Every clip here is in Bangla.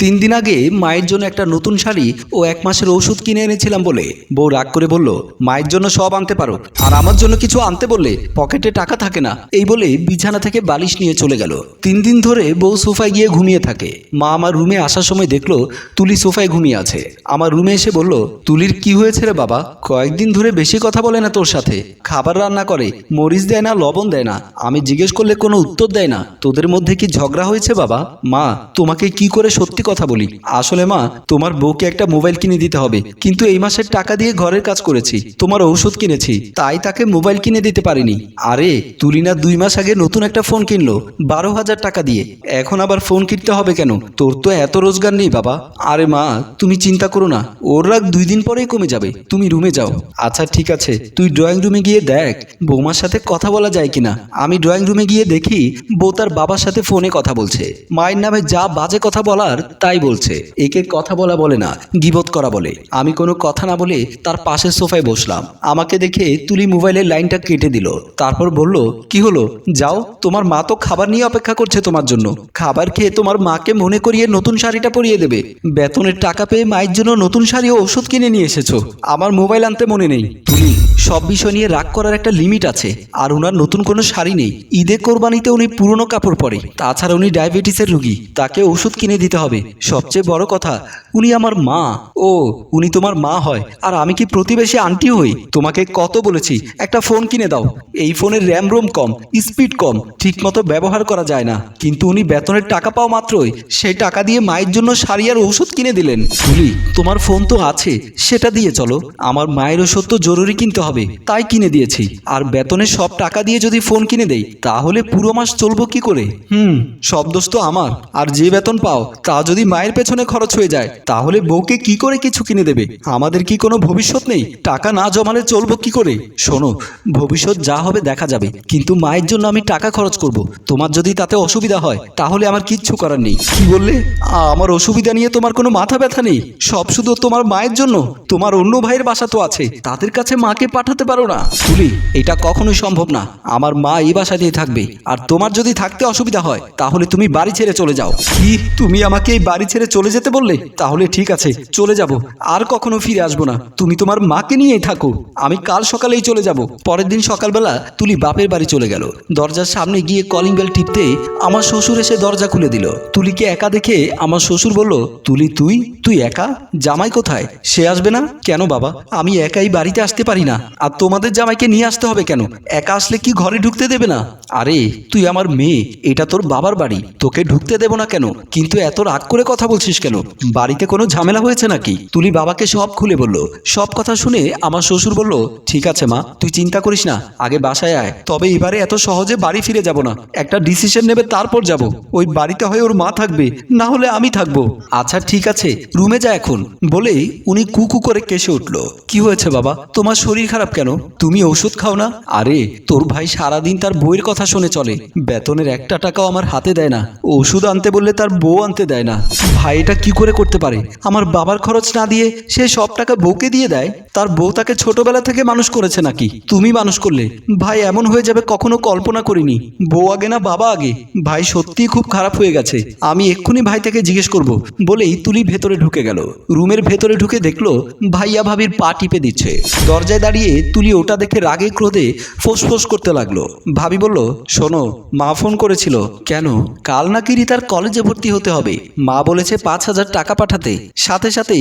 তিন দিন আগে মায়ের জন্য একটা নতুন শাড়ি ও এক মাসের ওষুধ কিনে এনেছিলাম বলে। বউ রাগ করে বলল, মায়ের জন্য সব আনতে পারো। আর আমার জন্য কিছু আনতে বললে পকেটে টাকা থাকে না। এই বলে বিছানা থেকে বালিশ নিয়ে চলে গেল। তিন দিন ধরে বউ সোফায় গিয়ে ঘুমিয়ে থাকে। মা আমার রুমে আসার সময় দেখল তুলি সোফায় ঘুমিয়ে আছে। আমার রুমে এসে বলল, তুলির কি হয়েছে রে বাবা? কয়েকদিন ধরে বেশি কথা বলে না তোর সাথে। খাবার রান্না করে, মরিচ দেয় না, লবণ দেয় না। আমি জিজ্ঞেস করলে কোনো উত্তর দেয় না। তোদের মধ্যে কি ঝগড়া হয়েছে বাবা? মা, তোমাকে কি করে সত্যি কথা বলি। আসলে মা, তোমার বউকে একটা মোবাইল কিনে দিতে হবে। কিন্তু এই মাসের টাকা দিয়ে ঘরের কাজ করেছি। তোমার ঔষধ কিনেছি। তাই তাকে মোবাইল কিনে দিতে পারিনি। আরে, তুলিনা দুই মাস আগে নতুন একটা ফোন কিনলো, বারো হাজার টাকা দিয়ে। এখন আবার ফোন কিনতে হবে কেন? তোর তো এত রোজগার নেই বাবা। আরে মা, তুমি চিন্তা করো না। ওর রাগ দুই দিন পরেই কমে যাবে। তুমি রুমে যাও। আচ্ছা ঠিক আছে। তুই ড্রয়িং রুমে গিয়ে দেখ, বৌমার সাথে কথা বলা যায় কিনা। আমি ড্রয়িং রুমে গিয়ে দেখি, বউ তার বাবার সাথে ফোনে কথা বলছে। মায়ের নামে যা বাজে কথা বলার তাই বলছে, একে কথা বলা বলে না, গিবত করা বলে। আমি কোনো কথা না বলে তার পাশের সোফায় বসলাম। আমাকে দেখে তুলি মোবাইলের লাইনটা কেটে দিল। তারপর বলল, কি হলো? যাও, তোমার মা তো খাবার নিয়ে অপেক্ষা করছে তোমার জন্য। খাবার খেয়ে তোমার মাকে মনে করিয়ে নতুন শাড়িটা পরিয়ে দেবে। বেতনের টাকা পেয়ে মায়ের জন্য নতুন শাড়ি ও ওষুধ কিনে নিয়ে এসেছ। আমার মোবাইল আনতে মনে নেই। তুলি সব বিষয় নিয়ে রাগ করার একটা লিমিট আছে। আর ওনার নতুন কোনো শাড়ি নেই। ঈদে কোরবানিতে উনি পুরনো কাপড় পরে। তাছাড়া উনি ডায়াবেটিসের রুগী। তাকে ওষুধ কিনে দিতে হবে। সবচেয়ে বড় কথা উনি আমার মা। ও, উনি তোমার মা হয়। আর আমি কি প্রতিবেশী আন্টি হই? তোমাকে কত বলেছি, একটা ফোন কিনে দাও। এই ফোনের র্যাম রোম কম, স্পিড কম, ঠিকমতো ব্যবহার করা যায় না। কিন্তু উনি বেতনের টাকা পাওয়া মাত্রই সেই টাকা দিয়ে মায়ের জন্য শাড়ি আর ওষুধ কিনে দিলেন। তুলি তোমার ফোন তো আছে, সেটা দিয়ে চলো। আমার মায়ের ওষুধ তো জরুরি কিনতে হবে, তাই কিনে দিয়েছি। আর বেতনের সব টাকা দিয়ে যদি ফোন কিনে দেই, তাহলে পুরো মাস চলবো কি করে? হুম, সব দোষ তো আমার। আর যে বেতন পাও, তা যদি মায়ের পেছনে খরচ হয়ে যায় তাহলে বউকে কি করে কিছু কিনে দেবে? আমাদের কি কোনো ভবিষ্যৎ নেই? টাকা না জমালে চলবো কি করে? শোনো, ভবিষ্যৎ যা হবে দেখা যাবে। কিন্তু মায়ের জন্য আমি টাকা খরচ করব। তোমার যদি তাতে অসুবিধা হয়, তাহলে আমার কিচ্ছু করার নেই। কি বললে? আমার অসুবিধা নিয়ে তোমার কোনো মাথা ব্যথা নেই। সব শুধু তোমার মায়ের জন্য। তোমার অন্য ভাইয়ের বাসা তো আছে। তাদের কাছে মাকে পাঠাতে পারো না। তুলি, এটা কখনোই সম্ভব না। আমার মা এই বাসাতেই থাকবে। আর তোমার যদি থাকতে অসুবিধা হয়, তাহলে তুমি বাড়ি ছেড়ে চলে যাও। কি? তুমি আমাকে এই বাড়ি ছেড়ে চলে যেতে বললে? তাহলে ঠিক আছে, চলে যাব। আর কখনো ফিরে আসব না। তুমি তোমার মাকে নিয়েই থাকো। আমি কাল সকালেই চলে যাব। পরের দিন সকালবেলা তুলি বাপের বাড়ি চলে গেল। দরজার সামনে গিয়ে কলিং বেল টিপতে আমার শ্বশুর এসে দরজা খুলে দিল। তুলিকে একা দেখে আমার শ্বশুর বলল, তুলি, তুই? তুই একা? জামাই কোথায়? সে আসবে না? কেন বাবা? আমি একাই বাড়িতে আসতে পারি না। আর তোমাদের জামাইকে নিয়ে আসতে হবে কেন? একা আসলে কি ঘরে ঢুকতে দেবে না? আরে, তুই আমার মেয়ে। এটা তোর বাবার বাড়ি। তোকে ঢুকতে দেবো না কেন? কিন্তু এত রাগ করে কথা বলছিস কেন? বাড়িতে কোনো ঝামেলা হয়েছে নাকি? তুলি বাবাকে সব খুলে বলল। সব কথা শুনে আমার শ্বশুর বলল, ঠিক আছে মা, তুই চিন্তা করিস না, আগে বাসায় আয়। তবে এবারে এত সহজে বাড়ি ফিরে যাব না। একটা ডিসিশন নেবে, তারপর যাব। ওই বাড়িতে হয় ওর মা থাকবে, না হলে আমি থাকব। আচ্ছা ঠিক আছে, রুমে যা এখন। বলেই উনি কুকু করে কেসে উঠল। কি হয়েছে বাবা? তোমার শরীর খারাপ কেন? তুমি ওষুধ খাও না? আরে, তোর ভাই সারাদিন তার বইয়ের কথা শুনে চলে। বেতনের একটা টাকাও আমার হাতে দেয় না। ওষুধ আনতে বললে তার বউ আনতে দেয় না। ভাই, এটা কি করে করতে পারে আমার বাবার খরচ না দিয়ে সে সব টাকা বউকে দিয়ে দেয়, তার বউ তাকে ছোটবেলা থেকে মানুষ করেছে নাকি? তুমি মানুষ করলে। ভাই, এমন হয়ে যাবে কখনো কল্পনা করিনি। বউ আগে না বাবা আগে? ভাই, সত্যিই খুব খারাপ হয়ে গেছে। আমি এক্ষুনি ভাই থেকে জিজ্ঞেস করব। বলেই তুলি ভেতরে ঢুকে গেল। রুমের ভেতরে ঢুকে দেখল ভাইয়া ভাবির পা টিপে দিচ্ছে। দরজায় দাঁড়িয়ে তুলি ওটা দেখে রাগে ক্রোধে ফোসফোস করতে লাগল। ভাবি বলল, শোনো, মা ফোন করেছিল। কেন? কাল নাকি রিতার কলেজে ভর্তি হতে হবে। মা বলেছে, পাঁচ হাজার টাকা পাঠাতে। সাথে সাথে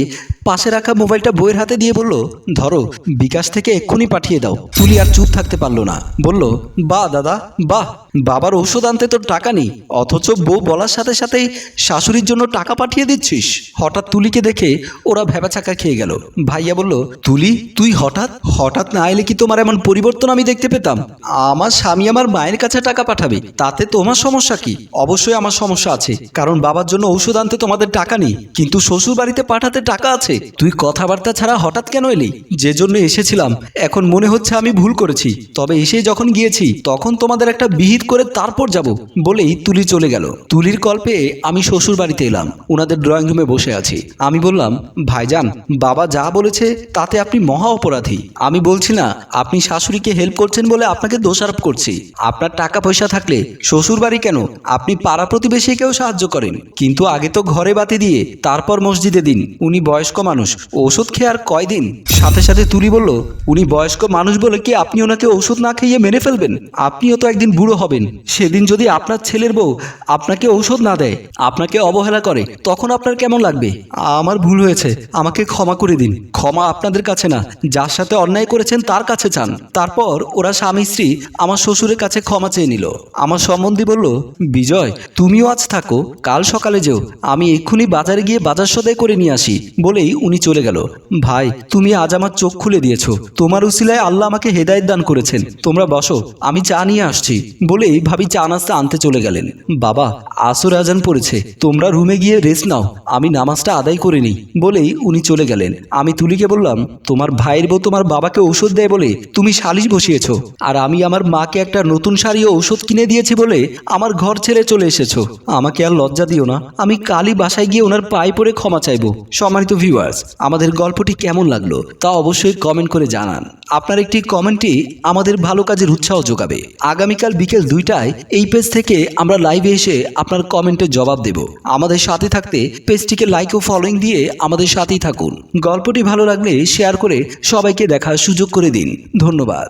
পাশে রাখা মোবাইলটা বইয়ের হাতে দিয়ে বলল, ধরো, বিকাশ থেকে এক্ষুনি পাঠিয়ে দাও। তুলি আর চুপ থাকতে পারল না। বলল, বাহ, দাদা, বাহ, বাবার ঔষধ আনতে তোর টাকা নেই, অথচ বউ বলার সাথে, সাথেই শাশুড়ির জন্য টাকা পাঠিয়ে দিচ্ছিস। হঠাৎ তুলিকে দেখে ওরা ভেবাচাকা খেয়ে গেল। ভাইয়া বলল, তুলি, তুই হঠাৎ হঠাৎ না এলে কি তোমার এমন পরিবর্তন আমি দেখতে পেতাম? আমার স্বামী আমার মায়ের কাছে টাকা পাঠাবে, তাতে তোমার সমস্যা কি? অবশ্যই আমার সমস্যা আছে, কারণ বাবার জন্য ঔষধ আনতে তোমাদের টাকা নেই, কিন্তু শ্বশুর বাড়িতে পাঠাতে টাকা আছে। তুই কথাবার্তা ছাড়া হঠাৎ কেন এলি? যে জন্য এসেছিলাম। এখন মনে হচ্ছে আমি ভুল করেছি। তবে এসে যখন গিয়েছি, তখন তোমাদের একটা বিহিত করে তারপর যাব বলেই তুলি চলে গেল। তুলির কল্পে আমি শ্বশুর বাড়িতে এলাম। ওনাদের ড্রয়িং রুমে বসে আছি। আমি বললাম, ভাইজান, বাবা যা বলেছে তাতে আপনি মহা অপরাধী। আমি আমি বলছি না, আপনি শাশুড়িকে হেল্প করছেন বলে আপনাকে দোষারোপ করছি। আপনার টাকা পয়সা থাকলে শ্বশুর বাড়ি কেন? আপনি পাড়া প্রতিবেশীকেও সাহায্য করেন। কিন্তু আগে তো ঘরে বাতি দিয়ে, তারপর মসজিদে দিন। উনি বয়স্ক মানুষ। ওষুধ খেয়ে আর কয়দিন? সাথে সাথে তুলি বলল, উনি বয়স্ক মানুষ বলে কি আপনি ওনাকে ওষুধ না খাইয়ে মেনে ফেলবেন? আপনিও তো একদিন বুড়ো হবেন। সেদিন যদি আপনার ছেলের বউ আপনাকে ঔষধ না দেয়, আপনাকে অবহেলা করে, তখন আপনার কেমন লাগবে? আমার ভুল হয়েছে। আমাকে ক্ষমা করে দিন। ক্ষমা আপনাদের কাছে না। যার সাথে অন্যায় করেছেন তার কাছে চান। তারপর ওরা স্বামী স্ত্রী আমার শ্বশুরের কাছে ক্ষমা চেয়ে নিল। আমার সম্বন্ধী বলল, বিজয়, তুমিও আজ থাকো। কাল সকালে যেও। আমি এক্ষুনি বাজারে গিয়ে বাজার সদাই করে নিয়ে আসি। বলেই উনি চলে গেল। ভাই, তুমি আজ আমার চোখ খুলে দিয়েছ। তোমার উসিলায় আল্লাহ আমাকে হেদায়েত দান করেছেন। তোমরা বসো, আমি চা নিয়ে আসছি। বলেই ভাবি চা নাস্তা আনতে চলে গেলেন। বাবা, আসর আজান পড়েছে। তোমরা রুমে গিয়ে রেস্ট নাও। আমি নামাজটা আদায় করে নিই। বলেই উনি চলে গেলেন। আমি তুলিকে বললাম, তোমার ভাইয়ের বউ তোমার বাবাকে ঔষধ দেয় বলে তুমি সালিশ বসিয়েছ। আর আমি আমার মাকে একটা নতুন শাড়ি ও ঔষধ কিনে দিয়েছি বলে আমার ঘর ছেড়ে চলে এসেছ। আমাকে আর লজ্জা দিও না। আমি কালই বাসায় গিয়ে ওনার পায়ে পড়ে ক্ষমা চাইব। সম্মানিত ভিউয়ার্স আমাদের গল্পটি কেমন লাগল তা অবশ্যই কমেন্ট করে জানান। আপনার একটি কমেন্টই আমাদের ভালো কাজের উৎসাহ যোগাবে। আগামীকাল বিকেল দুইটায় এই পেজ থেকে আমরা লাইভে এসে আপনার কমেন্টের জবাব দেব। আমাদের সাথে থাকতে পেজটিকে লাইক ও ফলোইং দিয়ে আমাদের সাথেই থাকুন। গল্পটি ভালো লাগলে শেয়ার করে সবাইকে দেখার সুযোগ করে দিন। ধন্যবাদ।